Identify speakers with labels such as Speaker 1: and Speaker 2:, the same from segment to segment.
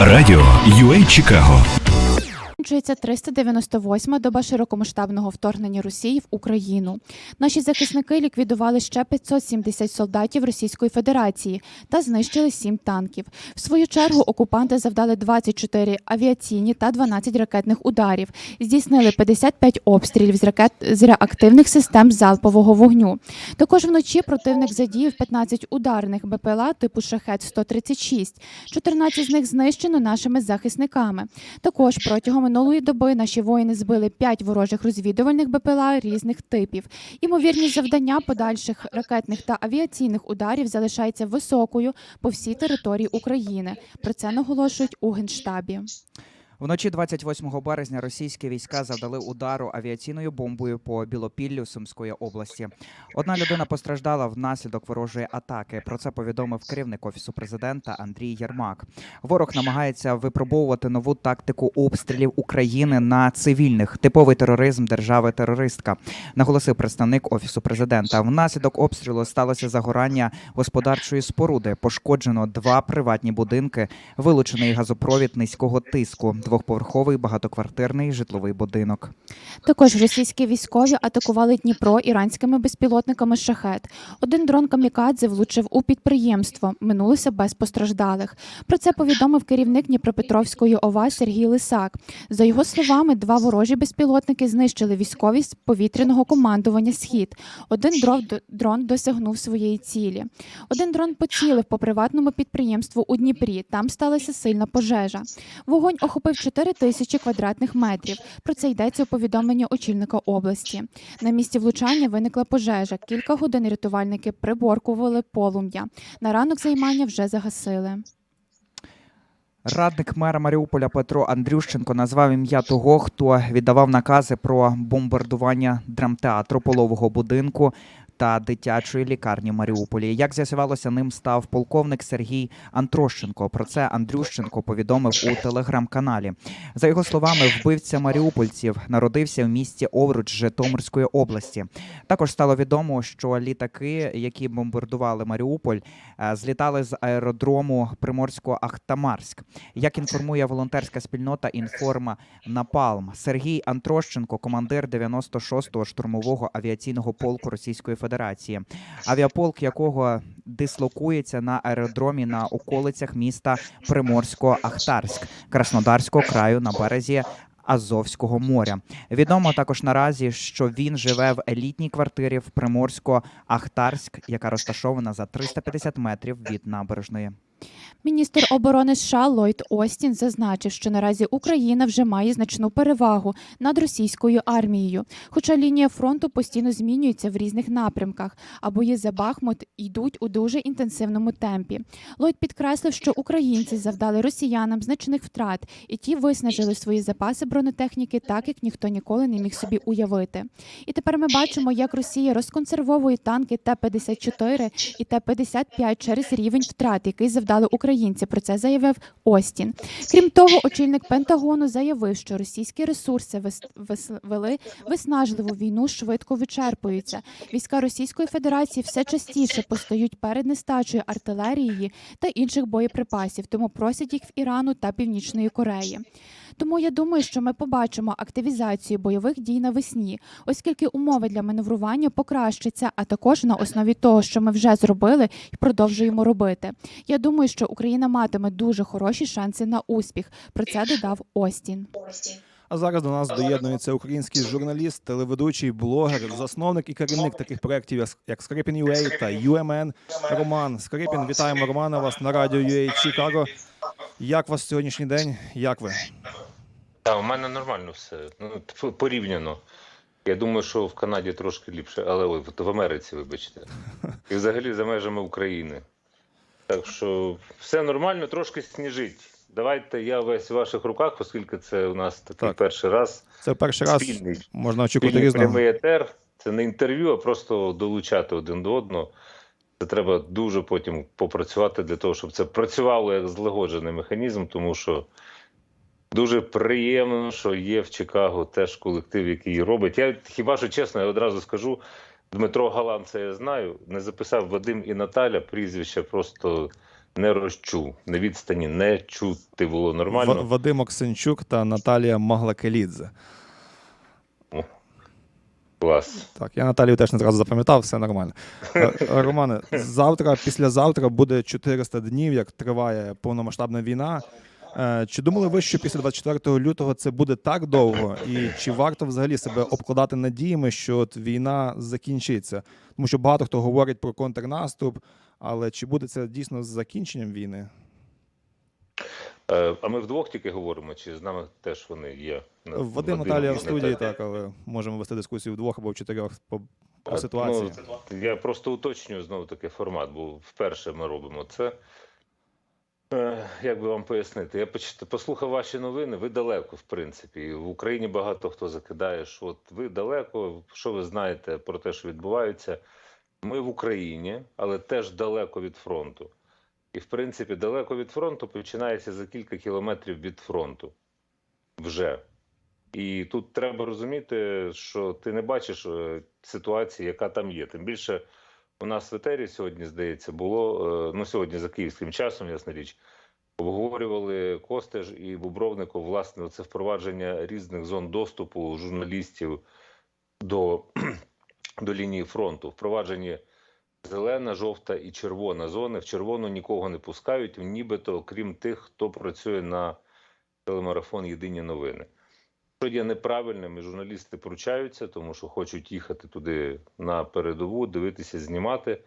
Speaker 1: Радіо UA Чикаго
Speaker 2: Закінчується 398-ма доба широкомасштабного вторгнення Росії в Україну. Наші захисники ліквідували ще 570 солдатів Російської Федерації та знищили 7 танків. В свою чергу окупанти завдали 24 авіаційні та 12 ракетних ударів. Здійснили 55 обстрілів з ракет з реактивних систем залпового вогню. Також вночі противник задіяв 15 ударних БПЛА типу Шахет 136 14 з них знищено нашими захисниками. Також протягом минулої доби наші воїни збили 5 ворожих розвідувальних БПЛА різних типів. Імовірність завдання подальших ракетних та авіаційних ударів залишається високою по всій території України. Про це наголошують у генштабі.
Speaker 3: Вночі 28 березня російські війська завдали удару авіаційною бомбою по Білопіллю Сумської області. Одна людина постраждала внаслідок ворожої атаки. Про це повідомив керівник офісу президента Андрій Єрмак. Ворог намагається випробовувати нову тактику обстрілів України на цивільних, типовий тероризм держави-терористка. Наголосив представник офісу президента. Внаслідок обстрілу сталося загорання господарчої споруди. Пошкоджено два приватні будинки, вилучений газопровід низького тиску, двохповерховий багатоквартирний житловий будинок.
Speaker 2: Також російські військові атакували Дніпро іранськими безпілотниками шахет. Один дрон камікадзе влучив у підприємство. Минулося без постраждалих. Про це повідомив керівник Дніпропетровської ОВА Сергій Лисак. За його словами, два ворожі безпілотники знищили військові з повітряного командування Схід. Один дрон досягнув своєї цілі. Один дрон поцілив по приватному підприємству у Дніпрі. Там сталася сильна пожежа. Вогонь охопив 4 тисячі квадратних метрів. Про це йдеться у повідомленні очільника області. На місці влучання виникла пожежа. Кілька годин рятувальники приборкували полум'я. На ранок займання вже загасили.
Speaker 3: Радник мера Маріуполя Петро Андрющенко назвав ім'я того, хто віддавав накази про бомбардування драмтеатру полового будинку та дитячої лікарні Маріуполі. Як з'ясувалося, ним став полковник Сергій Антрощенко. Про це Андрющенко повідомив у телеграм-каналі. За його словами, вбивця маріупольців народився в місті Овруч Житомирської області. Також стало відомо, що літаки, які бомбардували Маріуполь, е, злітали з аеродрому Приморського Ахтамарськ. Як інформує волонтерська спільнота Інформа Напалм, Сергій Антрощенко, командир 96-го штурмового авіаційного полку Російської Федерації, авіаполк якого дислокується на аеродромі на околицях міста Приморсько-Ахтарськ Краснодарського краю на березі. Азовського моря відомо також наразі, що він живе в елітній квартирі в Приморсько-Ахтарськ, яка розташована за 350 метрів від набережної.
Speaker 2: Міністр оборони США Ллойд Остін зазначив, що наразі Україна вже має значну перевагу над російською армією, хоча лінія фронту постійно змінюється в різних напрямках, а бої за Бахмут йдуть у дуже інтенсивному темпі. Ллойд підкреслив, що українці завдали росіянам значних втрат, і ті виснажили свої запаси бронетехніки, так як ніхто ніколи не міг собі уявити. І тепер ми бачимо, як Росія розконсервовує танки Т-54 і Т-55 через рівень втрат, який завдали українці. Про це заявив Остін. Крім того, очільник Пентагону заявив, що російські ресурси вели виснажливу війну швидко вичерпуються. Війська Російської Федерації все частіше постають перед нестачею артилерії та інших боєприпасів, тому просять їх в Ірану та Північної Кореї. Тому я думаю, що ми побачимо активізацію бойових дій навесні, оскільки умови для маневрування покращаться, а також на основі того, що ми вже зробили і продовжуємо робити. Я думаю, що Україна матиме дуже хороші шанси на успіх. Про це додав Остін.
Speaker 4: А зараз до нас доєднується український журналіст, телеведучий, блогер, засновник і керівник таких проєктів, як- Скрипін UA та UMN Роман. Скрипін, вітаємо Романа вас на радіо UA Чикаго. Як вас сьогоднішній день? Як ви?
Speaker 5: Так, у мене нормально все. Ну, порівняно. Я думаю, що в Канаді трошки ліпше, але ой, в- Америці, вибачте. І взагалі за межами України. Так що все нормально, трошки сніжить. Давайте я весь в ваших руках, оскільки це у нас такий
Speaker 4: Так.
Speaker 5: перший раз.
Speaker 4: Це перший раз
Speaker 5: Спільний.
Speaker 4: можна очікувати різного.
Speaker 5: прямий етер. Це не інтерв'ю, а просто долучати один до одного. Це треба дуже потім попрацювати для того, щоб це працювало як злагоджений механізм, тому що дуже приємно, що є в Чикаго теж колектив, який робить. Я хіба що чесно, я одразу скажу. Дмитро Галан, це я знаю. Не записав Вадим і Наталя прізвища просто не розчув. На відстані не чути було
Speaker 4: В-
Speaker 5: нормально.
Speaker 4: Вадим Оксенчук та Наталія Маглакелідзе.
Speaker 5: Клас.
Speaker 4: Так, я Наталію теж не зразу запам'ятав, все нормально. Е, е, Романе, завтра, післязавтра буде 400 днів, як триває повномасштабна війна. Е, Чи думали ви, що після 24 лютого це буде так довго? І чи варто взагалі себе обкладати надіями, що от війна закінчиться? Тому що багато хто говорить про контрнаступ, але чи буде це дійсно з закінченням війни?
Speaker 5: Е, А ми вдвох тільки говоримо, чи з нами теж вони є?
Speaker 4: Вадим
Speaker 5: Вадим
Speaker 4: Наталія в студії, так, але можемо вести дискусію вдвох або в чотирьох по, по ситуації.
Speaker 5: Ну, я просто уточнюю знову таки формат, бо вперше ми робимо це. Е, Як би вам пояснити? Я послухав ваші новини, ви далеко, в принципі. В Україні багато хто закидає, що от ви далеко, що ви знаєте про те, що відбувається. Ми в Україні, але теж далеко від фронту. І, в принципі, далеко від фронту починається за кілька кілометрів від фронту. Вже. І тут треба розуміти, що ти не бачиш е, ситуації, яка там є. Тим більше у нас в етері сьогодні, здається, було е, ну сьогодні за київським часом, ясна річ, обговорювали Костеж і Бубровников, власне, це впровадження різних зон доступу журналістів до, до лінії фронту. Впровадження зелена, жовта і червона зони. В червону нікого не пускають, нібито окрім тих, хто працює на телемарафон Єдині новини. Що є неправильним, і журналісти пручаються, тому що хочуть їхати туди на передову, дивитися, знімати.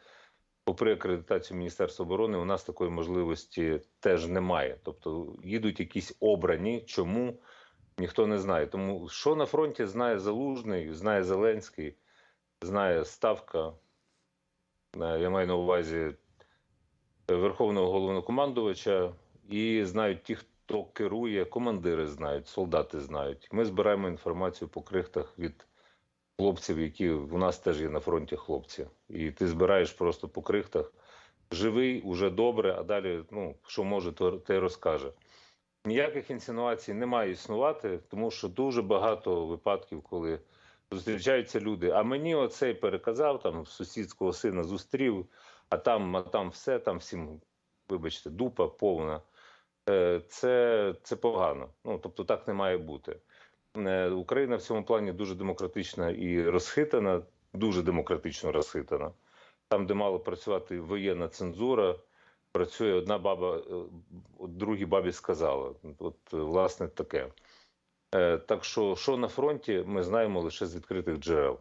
Speaker 5: Попри акредитацію Міністерства оборони, у нас такої можливості теж немає. Тобто їдуть якісь обрані. Чому ніхто не знає. Тому що на фронті знає Залужний, знає Зеленський, знає Ставка. Е, Я маю на увазі Верховного головнокомандувача, і знають ті, хто керує, командири знають, солдати знають. Ми збираємо інформацію по крихтах від хлопців, які у нас теж є на фронті хлопці. І ти збираєш просто по крихтах. Живий, уже добре, а далі, ну, що може, то те розкаже. Ніяких інсинуацій не має існувати, тому що дуже багато випадків, коли зустрічаються люди. А мені оцей переказав, там сусідського сина зустрів, а там, а там все, там всім, вибачте, дупа повна. Е, Це, це погано. Ну, тобто так не має бути. Е, Україна в цьому плані дуже демократична і розхитана, дуже демократично розхитана. Там, де мала працювати воєнна цензура, працює одна баба, е, другій бабі сказала. От, власне, таке. Так що, що на фронті, ми знаємо лише з відкритих джерел.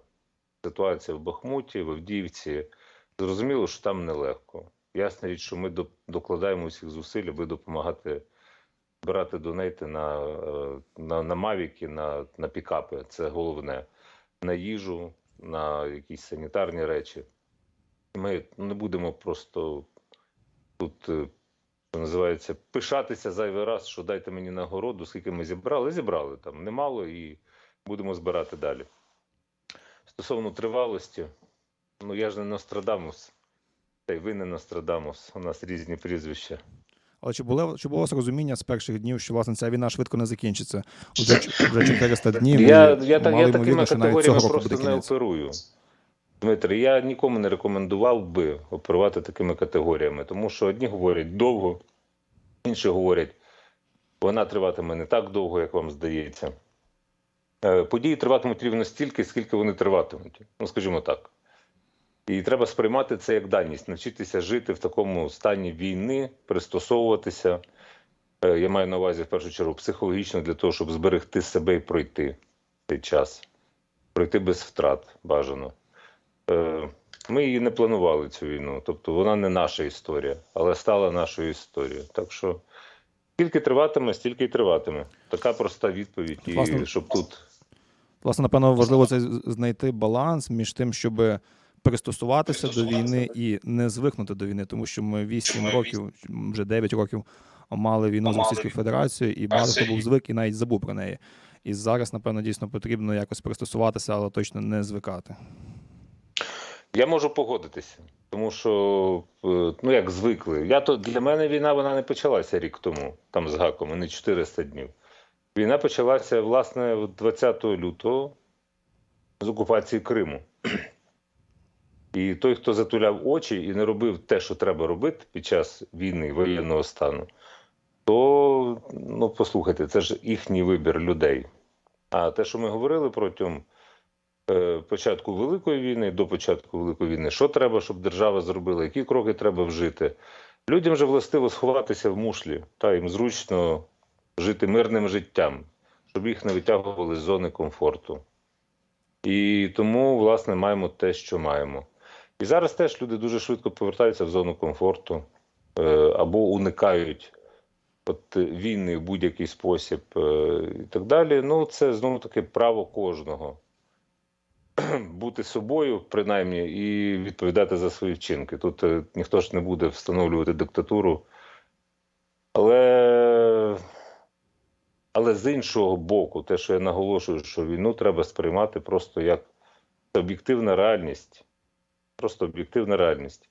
Speaker 5: Ситуація в Бахмуті, в Авдіївці. Зрозуміло, що там нелегко. Ясна річ, що ми докладаємо усіх зусиль, аби допомагати збирати донейти на, е, на, на мавіки, на, на пікапи. Це головне. На їжу, на якісь санітарні речі. Ми не будемо просто тут, е, що називається, пишатися зайвий раз, що дайте мені нагороду, скільки ми зібрали. Зібрали там немало і будемо збирати далі. Стосовно тривалості, ну я ж не Нострадамус, та й ви не Нострадамус, у нас різні прізвища.
Speaker 4: Але чи було чи було розуміння з перших днів, що власне ця війна швидко не закінчиться? Вже, вже 400 днів.
Speaker 5: Я,
Speaker 4: і
Speaker 5: я, так, я такими категоріями просто не оперую. Дмитрий, я нікому не рекомендував би оперувати такими категоріями, тому що одні говорять довго, інші говорять, вона триватиме не так довго, як вам здається. Е, Події триватимуть рівно стільки, скільки вони триватимуть. Ну, скажімо так. І треба сприймати це як даність, навчитися жити в такому стані війни, пристосовуватися. Е, Я маю на увазі в першу чергу психологічно для того, щоб зберегти себе і пройти цей час, пройти без втрат бажано. Е, Ми її не планували цю війну, тобто вона не наша історія, але стала нашою історією. Так що скільки триватиме, стільки й триватиме. Така проста відповідь, і
Speaker 4: Власне,
Speaker 5: щоб тут
Speaker 4: Власне, напевно, важливо це знайти баланс між тим, щоб пристосуватися до війни і не звикнути до війни, тому що ми 8 років, вже 9 років мали війну з Російською Федерацією, і багато хто був звик і навіть забув про неї. І зараз, напевно, дійсно потрібно якось пристосуватися, але точно не звикати.
Speaker 5: Я можу погодитися, тому що е, ну як звикли. Я то для мене війна вона не почалася рік тому, там з гаком, і не 400 днів. Війна почалася власне 20 лютого з окупації Криму. І той, хто затуляв очі і не робив те, що треба робити під час війни, воєнного стану, то ну послухайте, це ж їхній вибір людей. А те, що ми говорили протягом е, початку Великої війни, до початку Великої війни, що треба, щоб держава зробила, які кроки треба вжити. Людям же властиво сховатися в мушлі, та їм зручно жити мирним життям, щоб їх не витягували з зони комфорту. І тому, власне, маємо те, що маємо. І зараз теж люди дуже швидко повертаються в зону комфорту е, або уникають війни в будь-який спосіб е, і так далі. Ну, це знову таки право кожного бути собою, принаймні, і відповідати за свої вчинки. Тут е, ніхто ж не буде встановлювати диктатуру. Але, але з іншого боку, те, що я наголошую, що війну треба сприймати просто як об'єктивна реальність. Просто об'єктивна реальність.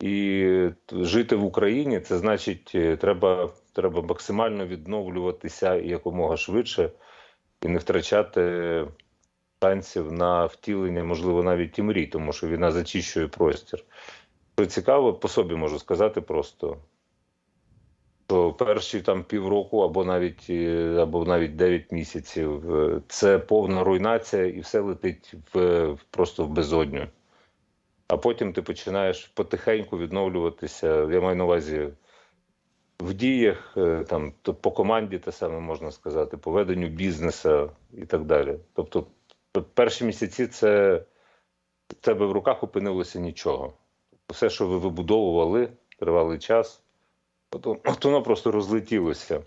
Speaker 5: І жити в Україні це значить, е, треба, треба максимально відновлюватися якомога швидше і не втрачати шансів на втілення, можливо, навіть і мрій, тому що війна зачищує простір. Що цікаво, по собі можу сказати просто, що перші там півроку або навіть, е, або навіть 9 місяців е, це повна руйнація, і все летить в, просто в безодню. А потім ти починаєш потихеньку відновлюватися. Я маю на увазі в діях, е, там то по команді те саме можна сказати, по веденню бізнесу і так далі. Тобто, перші місяці це в тебе в руках опинилося нічого. Все, що ви вибудовували тривалий час, от воно просто розлетілося.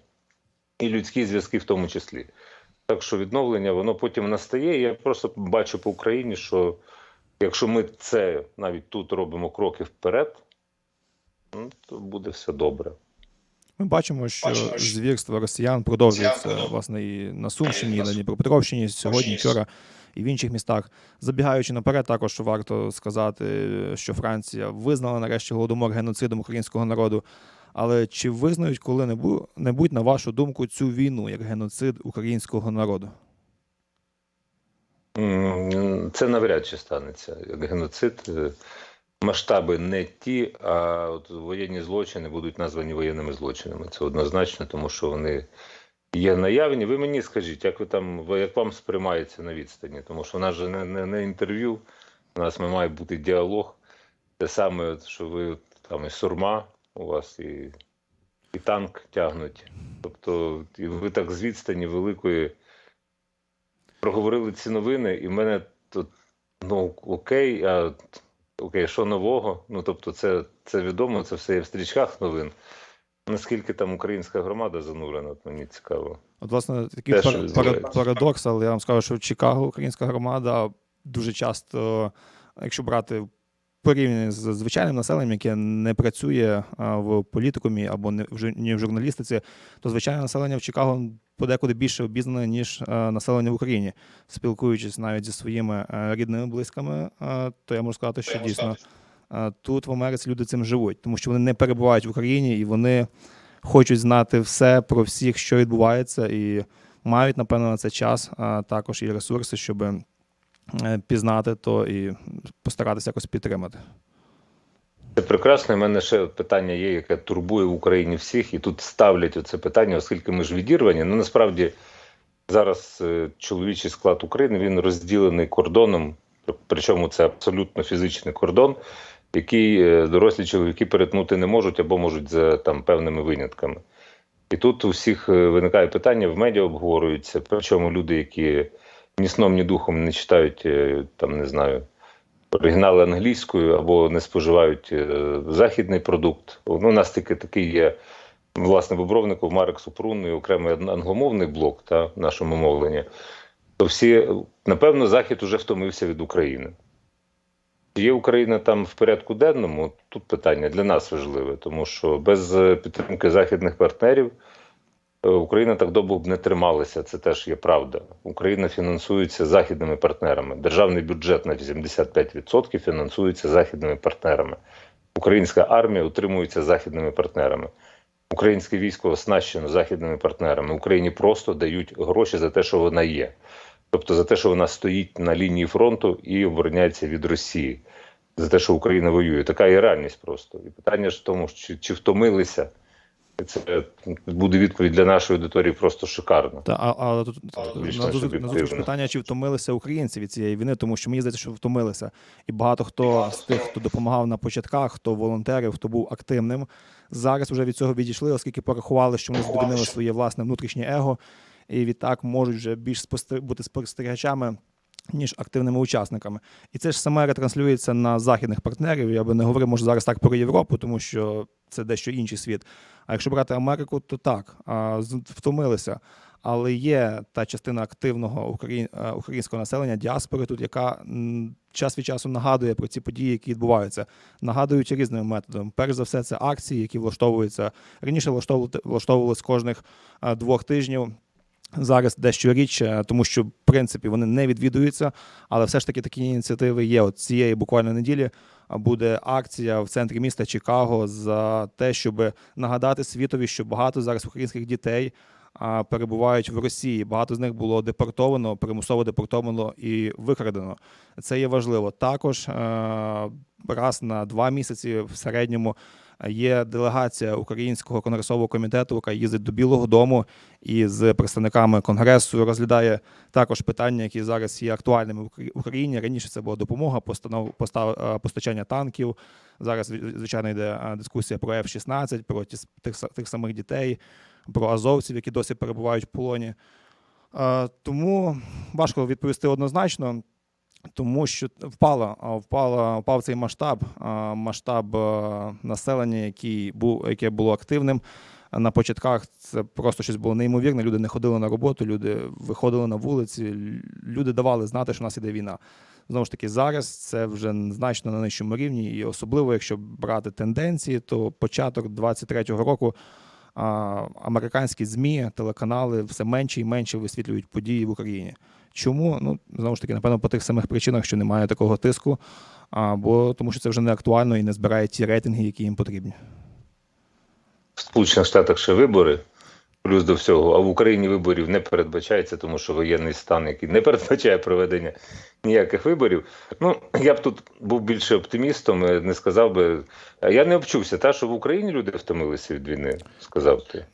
Speaker 5: І людські зв'язки в тому числі. Так що відновлення, воно потім настає. Я просто бачу по Україні, що якщо ми це навіть тут робимо кроки вперед, ну, то буде все добре.
Speaker 4: Ми бачимо, що звірства росіян продовжуються власне і на Сумщині, і на Дніпропетровщині сьогодні, вчора і в інших містах. Забігаючи наперед, також варто сказати, що Франція визнала нарешті голодомор геноцидом українського народу. Але чи визнають коли-небудь, на вашу думку, цю війну як геноцид українського народу?
Speaker 5: Це навряд чи станеться як геноцид. Е, Масштаби не ті, а от воєнні злочини будуть названі воєнними злочинами. Це однозначно, тому що вони є наявні. Ви мені скажіть, як ви там як вам сприймається на відстані? Тому що у нас же не, не, не інтерв'ю, у нас має бути діалог. Те саме, що ви там і сурма у вас, і, і танк тягнуть. Тобто, і ви так з відстані великої проговорили ці новини, і в мене тут ну окей, а окей, що нового? Ну тобто, це, це відомо, це все є в стрічках новин. Наскільки там українська громада занурена, от мені цікаво.
Speaker 4: От, власне, такий
Speaker 5: Те, що
Speaker 4: пар- парадокс, але я вам скажу, що в Чикаго українська громада дуже часто, якщо брати в порівнянні з звичайним населенням, яке не працює в політикумі або не в журналістиці, то звичайне населення в Чикаго подекуди більше обізнане, ніж населення в Україні. Спілкуючись навіть зі своїми рідними близькими, то я можу сказати, що дійсно тут в Америці люди цим живуть, тому що вони не перебувають в Україні і вони хочуть знати все про всіх, що відбувається, і мають, напевно, на це час, а також і ресурси, щоб е, пізнати то і постаратися якось підтримати.
Speaker 5: Це прекрасно. У мене ще питання є, яке турбує в Україні всіх, і тут ставлять оце питання, оскільки ми ж відірвані. Ну насправді зараз е, чоловічий склад України він розділений кордоном, причому це абсолютно фізичний кордон, який е, дорослі чоловіки перетнути не можуть або можуть за там певними винятками. І тут у всіх е, виникає питання, в медіа обговорюються, причому люди, які ні сном, ні духом не читають, там не знаю, оригінали англійською або не споживають е, західний продукт. Ну, у нас тільки такий є, власне, Бобровников, Марек Супрун і окремий англомовний блок та, в нашому мовленні. То всі, напевно, Захід уже втомився від України. Є Україна там в порядку денному? Тут питання для нас важливе, тому що без е, підтримки західних партнерів Україна так довго б не трималася. Це теж є правда. Україна фінансується західними партнерами. Державний бюджет на 85% фінансується західними партнерами. Українська армія утримується західними партнерами. Українське військо оснащено західними партнерами. Україні просто дають гроші за те, що вона є. Тобто за те, що вона стоїть на лінії фронту і обороняється від Росії. за те, що Україна воює. Така є реальність просто. І питання ж в тому, чи, чи втомилися. Це буде відповідь для нашої аудиторії просто шикарна.
Speaker 4: Та а, а тут на зустріч питання, чи втомилися українці від цієї війни, тому що мені здається, що втомилися. І багато хто з тих, хто допомагав на початках, хто волонтерив, хто був активним, зараз вже від цього відійшли, оскільки порахували, що вони задовольнили своє власне внутрішнє его, і відтак можуть вже більш спостер... бути спостерігачами. Ніж активними учасниками, і це ж саме ретранслюється на західних партнерів. Я би не говорив, може зараз так про Європу, тому що це дещо інший світ. А якщо брати Америку, то так втомилися. Але є та частина активного е, українського населення, діаспори тут, яка час від часу нагадує про ці події, які відбуваються. Нагадують різними методами. Перш за все, це акції, які влаштовуються раніше. Влаштовували з кожних е, двох тижнів. Зараз дещо рідше, тому що в принципі вони не відвідуються, але все ж таки такі ініціативи є. От цієї буквально неділі буде акція в центрі міста Чикаго за те, щоб нагадати світові, що багато зараз українських дітей перебувають в Росії. Багато з них було депортовано, примусово депортовано і викрадено. Це є важливо. Також е, раз на два місяці в середньому є делегація українського конгресового комітету, яка їздить до Білого Дому і з представниками конгресу розглядає також питання, які зараз є актуальними в Украї- Україні. Раніше це була допомога, постанов постав, е, постачання танків. Зараз звичайно йде е, дискусія про F-16, про тих, тих самих дітей, про азовців, які досі перебувають в полоні. Е, Тому важко відповісти однозначно. Тому що впала, впала, впав цей масштаб, масштаб е, населення, який був, яке було активним. На початках це просто щось було неймовірне. Люди не ходили на роботу, люди виходили на вулиці, люди давали знати, що в нас іде війна. Знову ж таки, зараз це вже значно на нижчому рівні, і особливо, якщо брати тенденції, то початок 23-го року американські ЗМІ, телеканали все менше і менше висвітлюють події в Україні. Чому? Ну, знову ж таки, напевно, по тих самих причинах, що немає такого тиску, або тому що це вже не актуально і не збирає ті рейтинги, які їм потрібні.
Speaker 5: В Сполучених Штатах ще вибори, плюс до всього, а в Україні виборів не передбачається, тому що воєнний стан, який не передбачає проведення ніяких виборів. Ну, я б тут був більше оптимістом, е, не сказав би. Я не обчувся, та, що в Україні люди втомилися від війни, сказав ти.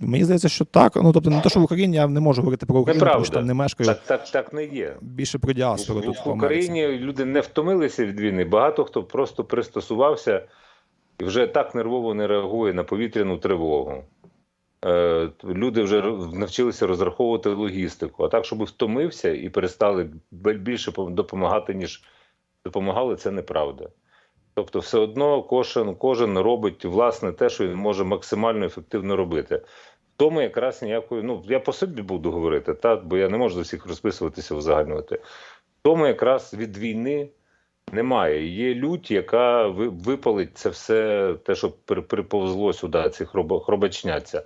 Speaker 4: Мені здається, що так. Ну, тобто, не те, що в Україні я не можу говорити про Україну, тому що там не мешкаю.
Speaker 5: Так, так, так не є.
Speaker 4: Більше про діаспору тут
Speaker 5: В
Speaker 4: в
Speaker 5: Україні люди не втомилися від війни. Багато хто просто пристосувався і вже так нервово не реагує на повітряну тривогу. Е, Люди вже навчилися розраховувати логістику. А так, щоб втомився і перестали більше допомагати, ніж допомагали, це неправда. Тобто, все одно кожен, кожен робить власне те, що він може максимально ефективно робити. Тому якраз ніякої, ну я по собі буду говорити, та, бо я не можу за всіх розписуватися, узагальнювати. Тому якраз від війни немає. Є лють, яка ви- випалить це все, те, що при- приповзло сюди, ці хроба- хробачняця.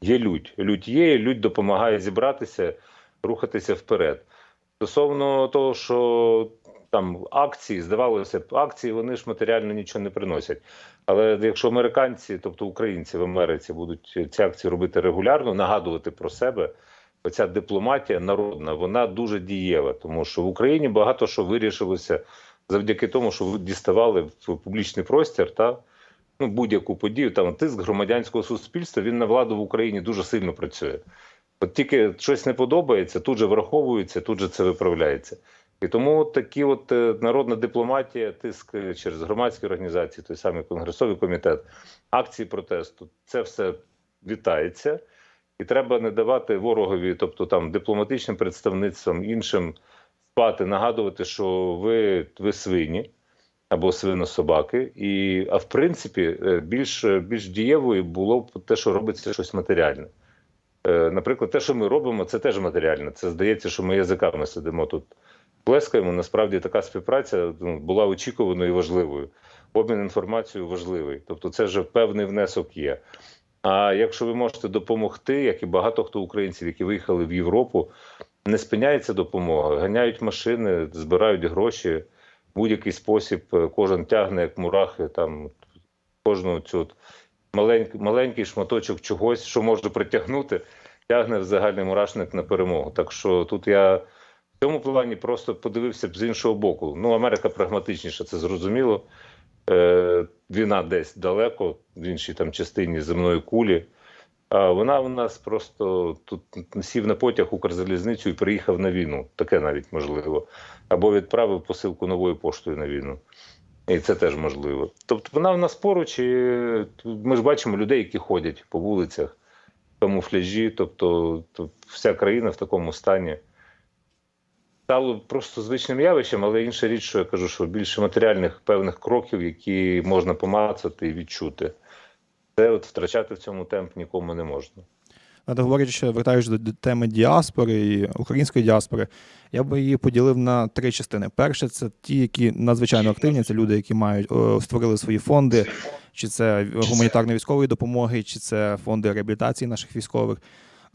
Speaker 5: Є лють. Лють є, і лють допомагає зібратися, рухатися вперед. Стосовно того, що там акції, здавалося б, акції вони ж матеріально нічого не приносять. Але якщо американці, тобто українці в Америці, будуть ці акції робити регулярно, нагадувати про себе, оця дипломатія народна, вона дуже дієва, тому що в Україні багато що вирішилося завдяки тому, що ви діставали в публічний простір та ну, будь-яку подію. Там тиск громадянського суспільства він на владу в Україні дуже сильно працює. От тільки щось не подобається, тут же враховується, тут же це виправляється. І тому такі от е, народна дипломатія, тиск е, через громадські організації, той самий конгресовий комітет, акції протесту, це все вітається. І треба не давати ворогові, тобто там дипломатичним представництвам, іншим спати, нагадувати, що ви, ви свині або свинособаки. І, а в принципі, е, більш, більш дієвою було б те, що робиться щось матеріальне. Е, Наприклад, те, що ми робимо, це теж матеріальне. Це здається, що ми язиками сидимо тут, плескаємо. Насправді така співпраця ну, була очікуваною і важливою. Обмін інформацією важливий. Тобто, це вже певний внесок є. А якщо ви можете допомогти, як і багато хто українців, які виїхали в Європу, не спиняється допомога, ганяють машини, збирають гроші. Будь-який спосіб е, кожен тягне, як мурахи, там кожну цю маленький, маленький шматочок чогось, що може притягнути, тягне в загальний мурашник на перемогу. Так що тут я в цьому плані просто подивився б з іншого боку. Ну, Америка прагматичніша, це зрозуміло. Е, війна десь далеко, в іншій там частині земної кулі. Вона у нас просто тут сів на потяг Укрзалізницю і приїхав на війну. Таке навіть можливо. Або відправив посилку новою поштою на війну. І це теж можливо. Тобто вона в нас поруч, і ми ж бачимо людей, які ходять по вулицях в камуфляжі. Тобто, то вся країна в такому стані. Стало просто звичним явищем, але інша річ, що я кажу, що більше матеріальних певних кроків, які можна помацати і відчути. Це от втрачати в цьому темп нікому не можна.
Speaker 4: над говорячи, до, до теми діаспори і української діаспори, я би її поділив на три частини. Перше, це ті, які надзвичайно активні, це люди, які мають створили свої фонди, чи це гуманітарної військової допомоги, чи це фонди реабілітації наших військових.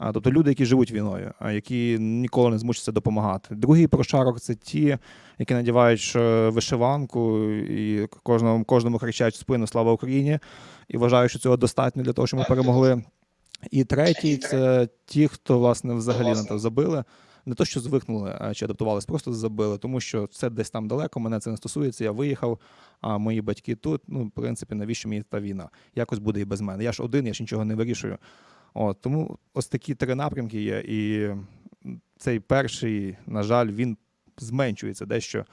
Speaker 4: А, Тобто люди, які живуть війною, а які ніколи не змучаться допомагати. Другий прошарок це ті, які надівають вишиванку і кожному, кожному кричать в спину Слава Україні і вважають, що цього достатньо для того, щоб ми перемогли. І третій це ті, хто власне взагалі на то забили. Не то, що звикнули чи адаптувалися, просто забили, тому що це десь там далеко, мене це не стосується. Я виїхав, а мої батьки тут. Ну, в принципі, навіщо мені та війна? Якось буде і без мене. Я ж один, я ж нічого не вирішую. От, тому ось такі три напрямки є. І цей перший, на жаль, він зменшується дещо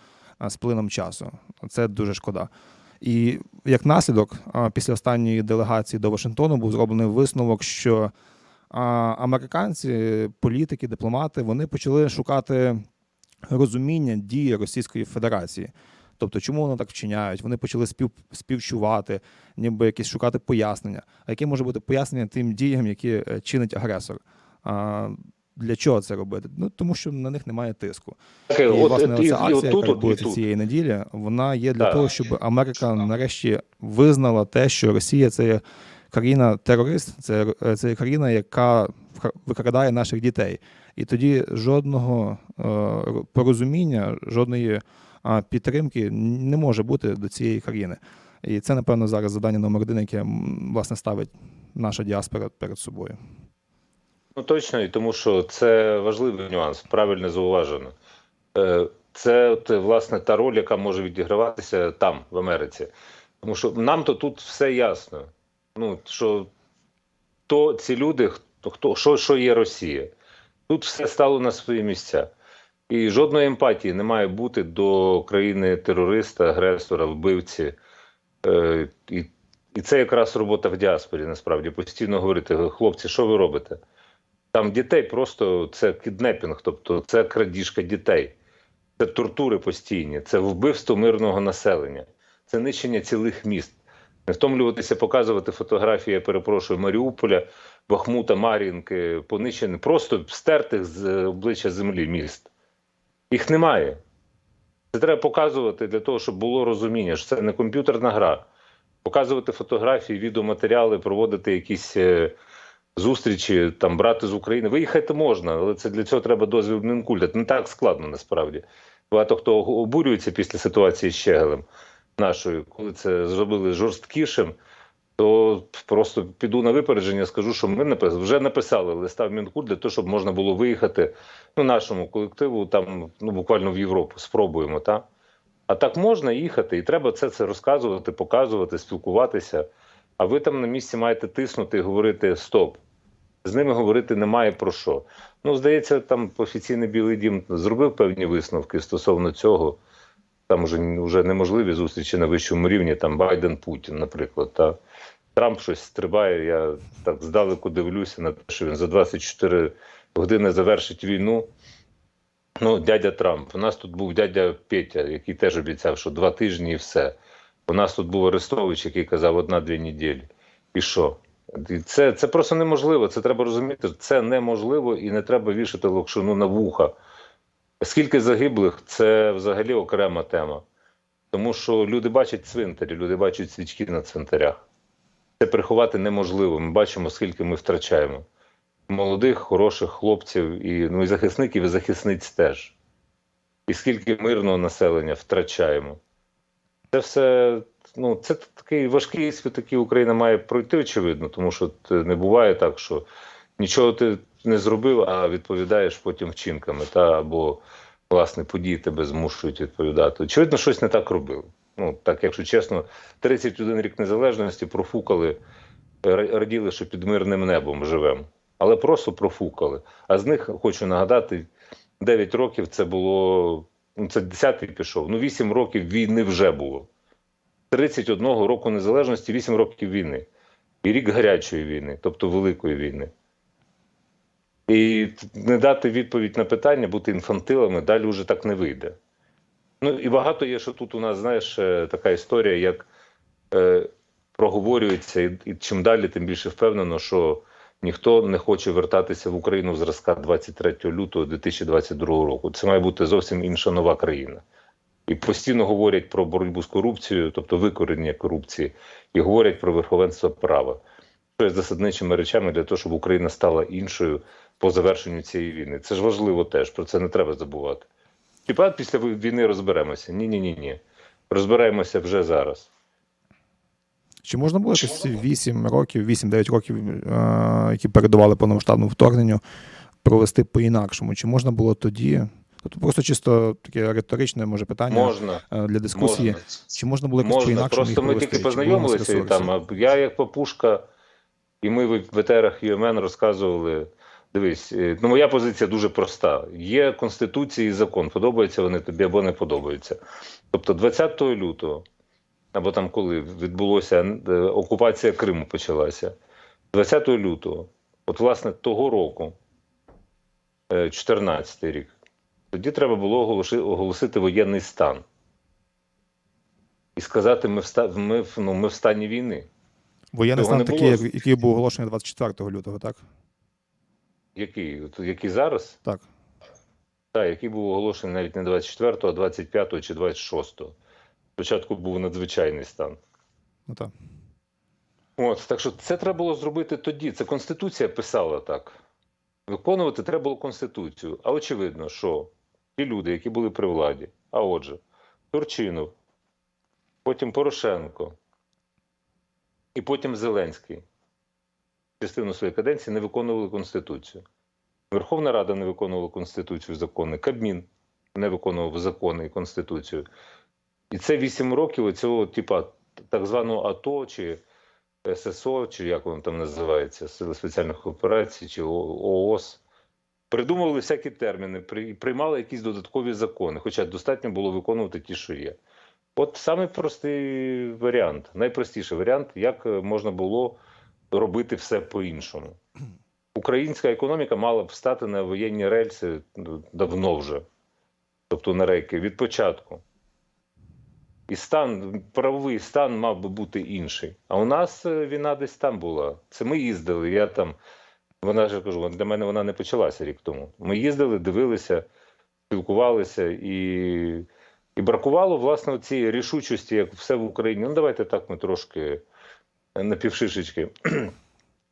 Speaker 4: з плином часу. Це дуже шкода. І як наслідок, після останньої делегації до Вашингтону був зроблений висновок, що американці, політики, дипломати, вони почали шукати розуміння дії Російської Федерації. Тобто, чому вони так вчиняють? Вони почали спів, співчувати, ніби якісь шукати пояснення. А яке може бути пояснення тим діям, які е, чинить агресор? А, для чого це робити? Ну тому що на них немає тиску.
Speaker 5: Таке,
Speaker 4: І,
Speaker 5: от,
Speaker 4: власне, ця акція, яка відбудеться
Speaker 5: тут.
Speaker 4: цієї неділі, вона є для
Speaker 5: Так.
Speaker 4: того, щоб Америка нарешті визнала те, що Росія це країна терорист, це, це країна, яка викрадає наших дітей. І тоді жодного е, порозуміння, жодної а, підтримки не може бути до цієї країни. І це, напевно, зараз завдання номер один, яке власне ставить наша діаспора перед собою.
Speaker 5: Ну точно, і тому що це важливий нюанс, правильно зауважено. Е, Це от, власне та роль, яка може відіграватися там, в Америці. Тому що нам то тут все ясно. Ну, що то ці люди, хто, хто що, що є Росія. Тут все стало на свої місця. І жодної емпатії не має бути до країни терориста, агресора, вбивці. Е, і, і це якраз робота в діаспорі, насправді, постійно говорити, хлопці, що ви робите? Там дітей просто це кіднепінг, тобто це крадіжка дітей, це тортури постійні, це вбивство мирного населення, це нищення цілих міст. Не втомлюватися показувати фотографії, я перепрошую, Маріуполя, Бахмута, Мар'їнки, понищених, просто стертих з обличчя землі міст. Їх немає. Це треба показувати для того, щоб було розуміння, що це не комп'ютерна гра. Показувати фотографії, відеоматеріали, проводити якісь е, зустрічі, там брати з України. Виїхати можна, але це для цього треба дозвіл Мінкульта. Не так складно насправді. Багато хто обурюється після ситуації з Щегелем нашою, коли це зробили жорсткішим. То просто піду на випередження, скажу, що ми напис- вже написали листа в Мінкульт для того, щоб можна було виїхати ну, нашому колективу там ну, буквально в Європу. Спробуємо, так? А так можна їхати, і треба це, це розказувати, показувати, спілкуватися. А ви там на місці маєте тиснути і говорити стоп. З ними говорити немає про що. Ну, здається, там офіційний Білий Дім зробив певні висновки стосовно цього. Там вже, вже неможливі зустрічі на вищому рівні, там Байден Путін, наприклад. Та. Трамп щось стрибає. Я так здалеку дивлюся на те, що він за 24 години завершить війну. Ну, дядя Трамп. У нас тут був дядя Петя, який теж обіцяв, що два тижні і все. У нас тут був Арестович, який казав одна-дві неділі. І що? Це, це просто неможливо. Це треба розуміти. Це неможливо і не треба вішати локшину на вуха. Скільки загиблих це взагалі окрема тема. Тому що люди бачать цвинтарі, люди бачать свічки на цвинтарях. Це приховати неможливо. Ми бачимо, скільки ми втрачаємо. Молодих, хороших хлопців, і, ну, і захисників, і захисниць теж. І скільки мирного населення втрачаємо. Це все, ну, це такий важкий світ, який Україна має пройти, очевидно, тому що не буває так, що нічого ти не зробив, а відповідаєш потім вчинками, та, або власне, події тебе змушують відповідати. Очевидно, щось не так робили. Ну, так, якщо чесно, 31 рік незалежності профукали, раділи, що під мирним небом живемо. Але просто профукали. А з них, хочу нагадати, 9 років це було. Ну, це 10-й пішов. Ну, 8 років війни вже було. 31 року незалежності, 8 років війни. І рік гарячої війни, тобто великої війни. І не дати відповідь на питання, бути інфантилами, далі вже так не вийде. Ну і багато є, що тут у нас, знаєш, е, така історія, як е, проговорюється, і, і чим далі, тим більше впевнено, що ніхто не хоче вертатися в Україну в зразка 23 лютого 2022 року. Це має бути зовсім інша нова країна. І постійно говорять про боротьбу з корупцією, тобто викорення корупції, і говорять про верховенство права, що є засадничими речами для того, щоб Україна стала іншою по завершенню цієї війни. Це ж важливо теж, про це не треба забувати. Хіба після війни розберемося? Ні, ні, ні, ні. Розберемося вже зараз.
Speaker 4: Чи можна було якось ці 8 років, 8-9 років, е, які передували повномасштабному вторгненню, провести по-інакшому? Чи можна було тоді? Тобто просто чисто таке риторичне може питання
Speaker 5: Можна.
Speaker 4: е, для дискусії.
Speaker 5: Можна.
Speaker 4: Чи можна було якось по-інакшому
Speaker 5: Просто
Speaker 4: їх
Speaker 5: ми тільки познайомилися і там. Я як папушка, і ми в в ЮМН розказували. Дивись, е, ну моя позиція дуже проста. Є конституція і закон. Подобаються вони тобі або не подобаються. Тобто, 20 лютого, або там коли відбулося е, окупація Криму почалася, 20 лютого, от власне того року, 14 рік, тоді треба було оголосити воєнний стан. І сказати, ми в, ста- ми, ну, ми в стані війни.
Speaker 4: Воєнний стан такий,
Speaker 5: було.
Speaker 4: який був оголошений 24 лютого, так?
Speaker 5: Який? От Який зараз?
Speaker 4: Так.
Speaker 5: Так, який був оголошений навіть не 24, а 25 чи 26. Спочатку був надзвичайний стан.
Speaker 4: Ну так.
Speaker 5: От, так що це треба було зробити тоді. Це Конституція писала так. Виконувати треба було Конституцію. А очевидно, що ті люди, які були при владі, а отже, Турчинов, потім Порошенко і потім Зеленський частину своєї каденції не виконували Конституцію. Верховна Рада не виконувала Конституцію закони, Кабмін не виконував закони і Конституцію. І це вісім років цього, типа, так званого АТО чи ССО, чи як воно там називається, Сили спеціальних операцій, чи ООС. Придумували всякі терміни, при- приймали якісь додаткові закони, хоча достатньо було виконувати ті, що є. От самий простий варіант, найпростіший варіант, як можна було робити все по-іншому. Українська економіка мала б стати на воєнні рельси ну, давно вже, тобто на рейки від початку. І стан, правовий стан мав би бути інший. А у нас е, війна десь там була. Це ми їздили. Я там, вона ж кажу, для мене вона не почалася рік тому. Ми їздили, дивилися, спілкувалися і, і бракувало власне цієї рішучості, як все в Україні. Ну давайте так ми трошки напівшишечки.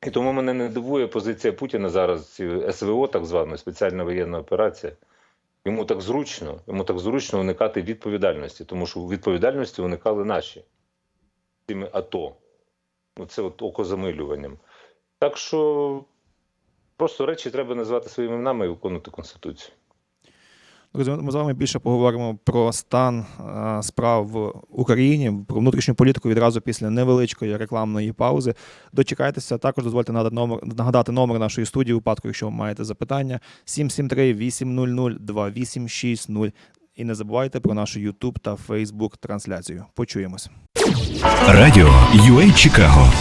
Speaker 5: І тому мене не дивує позиція Путіна зараз, СВО, так звана спеціальна воєнна операція. Йому так зручно, йому так зручно уникати відповідальності, тому що відповідальності уникали наші цими АТО. Ну, це от окозамилюванням. Так що просто речі треба назвати своїми іменами і виконувати Конституцію.
Speaker 4: Ми з вами більше поговоримо про стан е, справ в Україні, про внутрішню політику відразу після невеличкої рекламної паузи. Дочекайтеся. Також дозвольте номер, нагадати номер нашої студії у випадку, якщо ви маєте запитання 773 800 2860. І не забувайте про нашу YouTube та Facebook трансляцію. Почуємось.
Speaker 1: Радіо UA Чикаго